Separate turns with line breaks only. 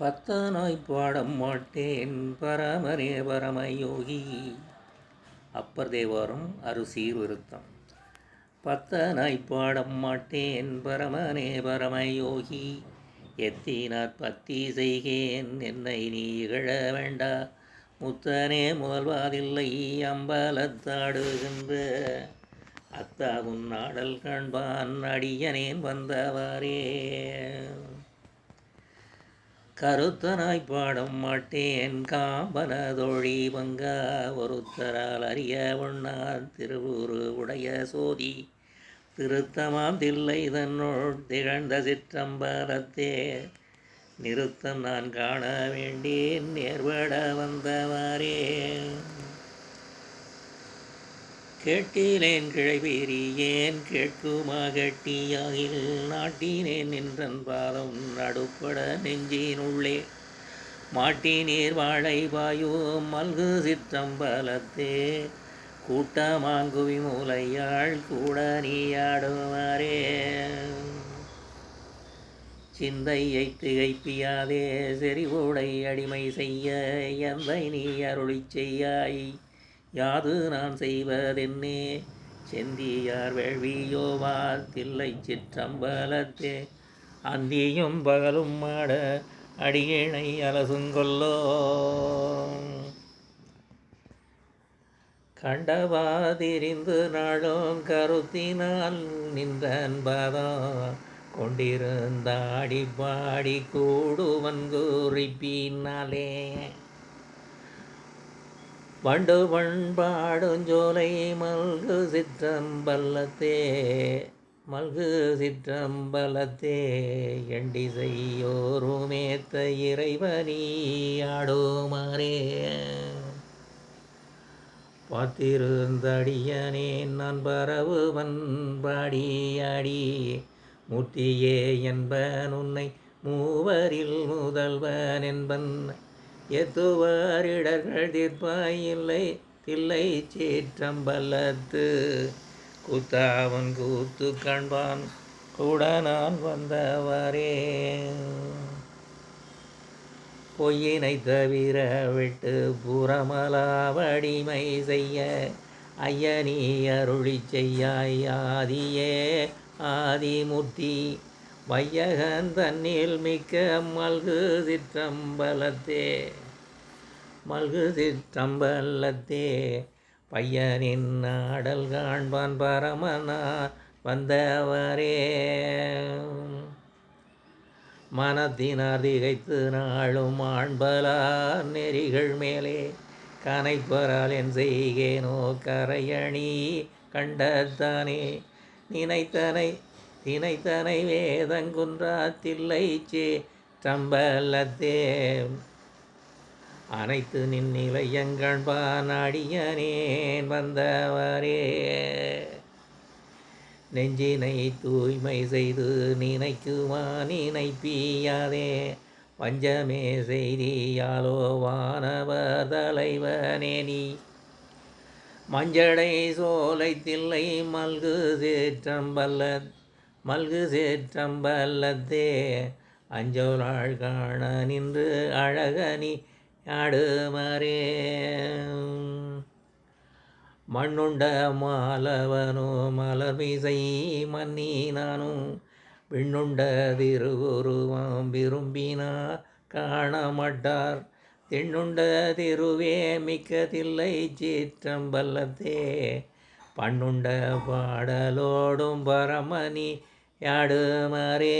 பத்தனாய் பாட மாட்டேன் பரமரே பரமயோகி. அப்பர் தேவாரம் அருசீர் விருத்தம் பத்தனாய் பாட மாட்டேன் பரமனே பரமயோகி. எத்தினார் பத்தி செய்கேன் என்னை நீ இகழ வேண்டா. முத்தனே முதல்வாதில்லை அம்பலத்தாடுகின்ற அத்தாவும் நாடல் காண்பான் அடியனேன் வந்தவாரே. கருத்தனாய் பாடம் மாட்டேன். காம்பனதொழி பங்கா ஒருத்தரால் அறிய ஒண்ணார் திருவுரு உடைய சோதி. திருத்தமாம் தில்லை தன்னுள் திகழ்ந்த சிற்றம்பலத்தே நிறுத்தம் நான் காண வேண்டேன். நேர்பட வந்தவாரே கேட்டிலேன் கிழைபேரி ஏன் கேட்குமா கட்டியாகில் நாட்டினேன் நின்றன் பாதம் நடுப்பட நெஞ்சினுள்ளே மாட்டினீர் வாழை பாயோ மல்கு சிற்றம்பலத்தே. கூட்டமாங்குவி மூலையாள் கூட நீயாடுவாரே சிந்தையை திகைப்பியாதே செறிவோடை அடிமை செய்ய எந்தை நீ அருளி செய்யாய்? யாது நான் செய்வதென்னே? செந்தியார் வேள்வியோவா தில்லை சிற்றம்பலத்தே. அந்தியும் பகலும் மாட அடியினை அலசுங்கொல்லோ. கண்டவாதிரிந்து நாளும் கருத்தினால் நின்ற அன்பதம் கொண்டிருந்தாடி பாடி கூடுவன் குறிப்பினாலே. வண்டு பண்பாடுஞ்சோலை மல்கு சிற்றம்பலத்தே மல்கு சிற்றம்பலத்தே எண்டி செய்யோருமேத்த இறைவனி ஆடுமாறே. பார்த்திருந்தடியனே நான் பரவுவன் பாடியாடி மூர்த்தியே என்பன் உன்னை மூவரில் முதல்வன் என்பன் எத்துவாரிடர்கள் தீர்ப்பாயில்லை தில்லை சீற்றம்பலத்து. கூத்தாவன் கூத்து கண்பான் கூட நான் வந்தவரே. பொய்யினை தவிர விட்டு புறமலாவடிமை செய்ய ஐயனி அருளி செய்யாய் ஆதியே ஆதிமூர்த்தி. வையகன் தன்னில் மிக்க மல்கு சிற்றம்பலத்தே மல்கு சிற்றம்பலத்தே பையனின் நாடல் காண்பான் பரமனா வந்தவரே. மனத்தினார் திகைத்து நாளும் ஆண்பலார் நெறிகள் மேலே கனைப்பரால் என் செய்கேனோ கரையணி கண்டத்தானே நினைத்தனை தினைத்தனை வேதங்குன்றா தில்லை சே தம்பலத்தே அனைத்து நின்னிலையங்கண்பானடியனேன் வந்தவரே. நெஞ்சினை தூய்மை செய்து நினைக்குமா நினைப்பியாதே வஞ்சமே செய்தியாலோ வானவர் தலைவனே நீ. மஞ்சடை சோலை தில்லை மல்கு சேற்றம்பல்ல மல்கு சேற்றம்பல்லத்தே அஞ்சோலாள் காண நின்று அழகனி ஆடுமரே. மண்ணுண்ட மாலவனோ மலர்மிசை மன்னி நானும் விண்ணுண்ட திருவுருவம் விரும்பினா காண மாட்டார். திண்ணுண்ட திருவே மிக்கதில்லை சீற்றம்பல்லத்தே பண்ணுண்ட பாடலோடும் பரமணி யாடுமரே